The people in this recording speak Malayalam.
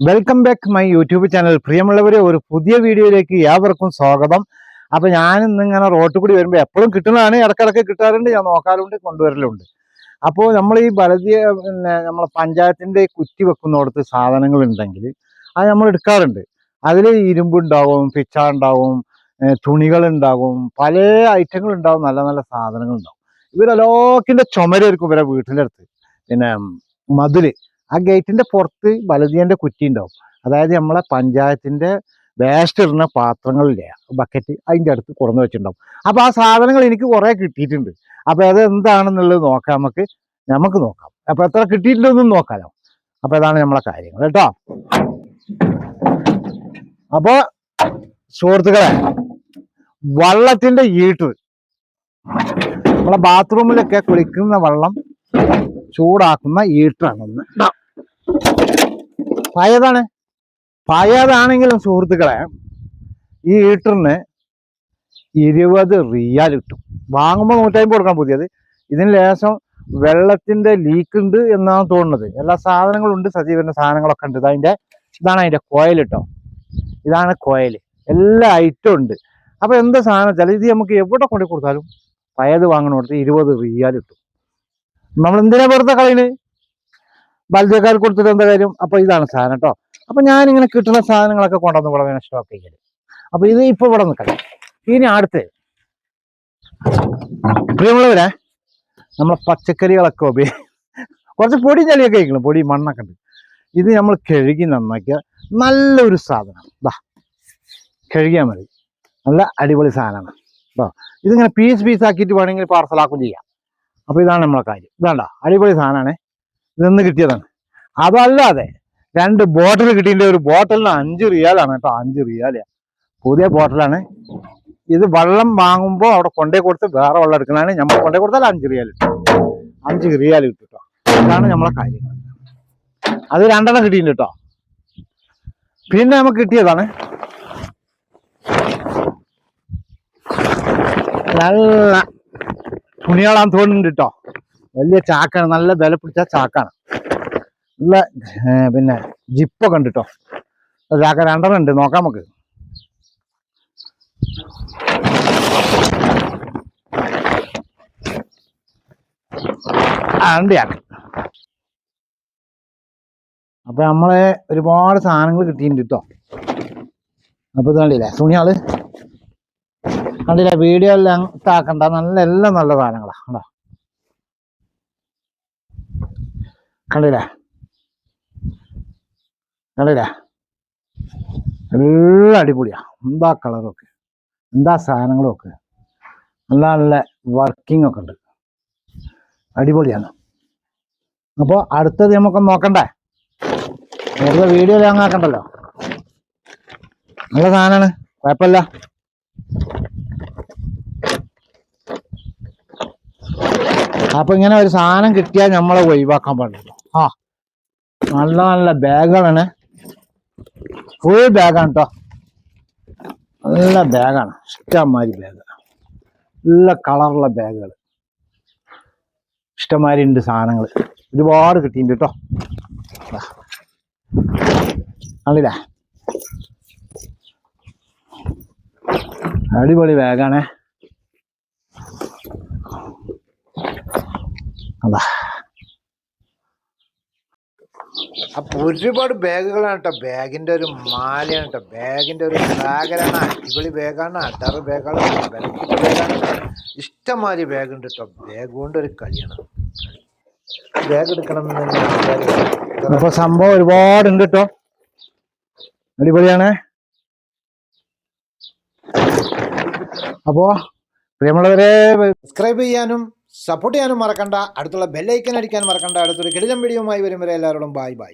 Welcome back my YouTube channel പ്രിയമുള്ളവരെ ഒരു പുതിയ വീഡിയോയിലേക്ക് ഏവർക്കും സ്വാഗതം. അപ്പൊ ഞാനിന്ന് ഇങ്ങനെ റോട്ടിൽ കൂടി വരുമ്പോൾ എപ്പോഴും കിട്ടുന്നതാണ് ഇടക്കിടക്ക് കിട്ടാറുണ്ട് ഞാൻ നോക്കാറുണ്ട് കൊണ്ടുവരലുണ്ട്. അപ്പോൾ നമ്മൾ ഈ ഭാരതീയ പിന്നെ നമ്മളെ പഞ്ചായത്തിന്റെ കുറ്റി വെക്കുന്നിടത്ത് സാധനങ്ങൾ ഉണ്ടെങ്കിൽ അത് നമ്മൾ എടുക്കാറുണ്ട്. അതിൽ ഇരുമ്പ് ഉണ്ടാവും പിച്ച ഉണ്ടാവും തുണികൾ ഉണ്ടാകും പല ഐറ്റങ്ങൾ ഉണ്ടാവും നല്ല നല്ല സാധനങ്ങൾ ഉണ്ടാവും. ഇവരെല്ലാക്കിന്റെ ചുമരായിരിക്കും ഇവരെ വീട്ടിന്റെ അടുത്ത്. പിന്നെ മതിൽ. ആ ഗേറ്റിന്റെ പുറത്ത് വലതിയന്റെ കുറ്റി ഉണ്ടാവും അതായത് നമ്മളെ പഞ്ചായത്തിന്റെ വേസ്റ്റ് ഇടുന്ന പാത്രങ്ങളില്ലേ ബക്കറ്റ് അതിന്റെ അടുത്ത് കുറഞ്ഞു വെച്ചിട്ടുണ്ടാവും. അപ്പോൾ ആ സാധനങ്ങൾ എനിക്ക് കുറെ കിട്ടിയിട്ടുണ്ട്. അപ്പോൾ അത് എന്താണെന്നുള്ളത് നോക്കാം നമുക്ക്. നമുക്ക് നോക്കാം. അപ്പോൾ എത്ര കിട്ടിയിട്ടുണ്ടെന്നും നോക്കാലോ. അപ്പോൾ അതാണ് നമ്മളെ കാര്യങ്ങൾ കേട്ടോ. അപ്പോൾ സുഹൃത്തുക്കളെ വള്ളത്തിന്റെ ഈട്ട് നമ്മളെ ബാത്റൂമിലൊക്കെ കുളിക്കുന്ന വെള്ളം ചൂടാക്കുന്ന ഈട്ടാണെന്ന്. പഴയതാണ്. പഴയതാണെങ്കിലും സുഹൃത്തുക്കളെ ഈ ഈട്ടറിന് ഇരുപത് റിയാൽ കിട്ടും. വാങ്ങുമ്പോൾ നൂറ്റമ്പത് കൊടുക്കണം പുതിയത്. ഇതിന് ലേശം വെള്ളത്തിന്റെ ലീക്ക് ഉണ്ട് എന്നാണ് തോന്നുന്നത്. എല്ലാ സാധനങ്ങളും ഉണ്ട് സജീവന്റെ സാധനങ്ങളൊക്കെ ഉണ്ട്. അതിന്റെ ഇതാണ് അതിന്റെ കോയൽ കേട്ടോ ഇതാണ് കോയൽ എല്ലാ ഐറ്റം ഉണ്ട്. അപ്പൊ എന്താ സാധനം വെച്ചാൽ ഇത് നമുക്ക് എവിടെ കൊണ്ടു കൊടുത്താലും പയത് വാങ്ങണ കൊടുത്ത് ഇരുപത് റിയാൽ കിട്ടും. നമ്മൾ എന്തിനാ വെറുതെ കളയുന്നത് ബൽജക്കാർ കൊടുത്തിട്ട് എന്താ കാര്യം? അപ്പൊ ഇതാണ് സാധനം കേട്ടോ അപ്പൊ ഞാൻ ഇങ്ങനെ കിട്ടുന്ന സാധനങ്ങളൊക്കെ കൊണ്ടുവന്ന് ഇവിടെ വേണം സ്റ്റോക്ക് ചെയ്യൽ. അപ്പൊ ഇത് ഇപ്പൊ ഇവിടെ നിൽക്കണം ഇനി അടുത്ത്. പ്രിയമുള്ളവരെ നമ്മളെ പച്ചക്കറികളൊക്കെ ഉപയോഗി കുറച്ച് പൊടി ചളിയൊക്കെ കഴിക്കണം. പൊടി മണ്ണൊക്കെ ഉണ്ട്. ഇത് നമ്മൾ കഴുകി നന്നാക്കിയ നല്ലൊരു സാധനം. ദാ. കഴുകിയാൽ മതി. നല്ല അടിപൊളി സാധനമാണ്. ഇതിങ്ങനെ പീസ് പീസ് ആക്കിയിട്ട് വേണമെങ്കിൽ പാർസലാക്കും ചെയ്യാം. അപ്പൊ ഇതാണ് നമ്മളെ കാര്യം. ഇതാണ്ട അടിപൊളി സാധനമാണ് ഇതെന്ന് കിട്ടിയതാണ്. അതല്ലാതെ രണ്ട് ബോട്ടിൽ കിട്ടിയതിന്റെ ഒരു ബോട്ടലിന് അഞ്ച് റിയാലാണ് കേട്ടോ. അഞ്ച് റിയാൽ പുതിയ ബോട്ടിലാണ് ഇത് വെള്ളം വാങ്ങുമ്പോൾ അവിടെ കൊണ്ടേ കൊടുത്ത് വേറെ വെള്ളം എടുക്കുന്നതാണ് നമ്മൾ കൊണ്ടേ കൊടുത്താൽ അഞ്ച് റിയാൽ കിട്ടും. അഞ്ച് റിയാൽ കിട്ടും കേട്ടോ. ഇതാണ് നമ്മളെ കാര്യങ്ങൾ. അത് രണ്ടെണ്ണം കിട്ടിയിട്ടുണ്ട് കേട്ടോ. പിന്നെ നമുക്ക് കിട്ടിയതാണ്. നല്ല തുണികളാൻ തോന്നുന്നുണ്ട് കേട്ടോ വലിയ ചാക്കാണ് നല്ല വില പിടിച്ച ചാക്കാണ്. നല്ല പിന്നെ ജിപ്പൊക്കെ ഉണ്ട് കേട്ടോ ചാക്ക രണ്ടെണ്ണം ഉണ്ട് നോക്കാം നമുക്ക്. ആ, ഉണ്ട് ചാക്ക്. അപ്പൊ നമ്മളെ ഒരുപാട് സാധനങ്ങൾ കിട്ടിയിട്ടുണ്ട് കേട്ടോ അപ്പൊ ഇത് കണ്ടില്ലേ തുണിയാൾ കണ്ടില്ലേ വീഡിയോ എല്ലാം ഇതാക്കണ്ട. നല്ല എല്ലാം നല്ല സാധനങ്ങളാ. കണ്ടോ? കണ്ടില്ല? കണ്ടില്ലേ? എല്ലാം അടിപൊളിയാ. എന്താ കളറൊക്കെ എന്താ സാധനങ്ങളും ഒക്കെ നല്ല നല്ല വർക്കിംഗ് ഒക്കെ ഉണ്ട്. അടിപൊളിയാണ്. അപ്പോൾ അടുത്തത് നമുക്ക് നോക്കണ്ടേ? വെറുതെ വീഡിയോ ലാങ്ങാക്കണ്ടല്ലോ നല്ല സാധനമാണ് കുഴപ്പമില്ല. അപ്പൊ ഇങ്ങനെ ഒരു സാധനം കിട്ടിയാൽ നമ്മളെ ഒഴിവാക്കാൻ പാടില്ല. ആ നല്ല നല്ല ബാഗുകളാണ് ഫുൾ ബാഗാണ് കേട്ടോ നല്ല ബാഗാണ് ഇഷ്ടംമാതിരി ബാഗ് നല്ല കളറുള്ള ബാഗുകൾ ഇഷ്ടംമാതിരി ഉണ്ട് സാധനങ്ങൾ ഒരുപാട് കിട്ടിയിട്ടുണ്ട് കേട്ടോ ദാ. അടിപൊളി ബാഗാണേ അതാ. അപ്പൊ ഒരുപാട് ബാഗുകളാണ് കേട്ടോ ബാഗിന്റെ ഒരു മാലയാണ് കേട്ടോ ബാഗിന്റെ ഒരു ബാഗരാണ് അടിപൊളി ബാഗാണ്. അടാറ് ബാഗാണ്. ബാഗാണ്. ഇഷ്ടമാതിരി ബാഗ് ഉണ്ട് കേട്ടോ ബാഗ് കൊണ്ട് ഒരു കളിയാണ്. ബാഗ് എടുക്കണം അപ്പൊ സംഭവം ഒരുപാട് ഉണ്ട് കേട്ടോ അടിപൊളിയാണ്. അപ്പോ പ്രിയമുള്ളവരെ സബ്സ്ക്രൈബ് ചെയ്യാനും സപ്പോർട്ട് ചെയ്യാനും മറക്കണ്ട. അടുത്തുള്ള ബെല്ലൈക്കൻ അടിക്കാൻ മറക്കണ്ട. അടുത്തൊരു കിടിലം വീഡിയോയുമായി വരും വരെ എല്ലാവരോടും ബായ് ബായ്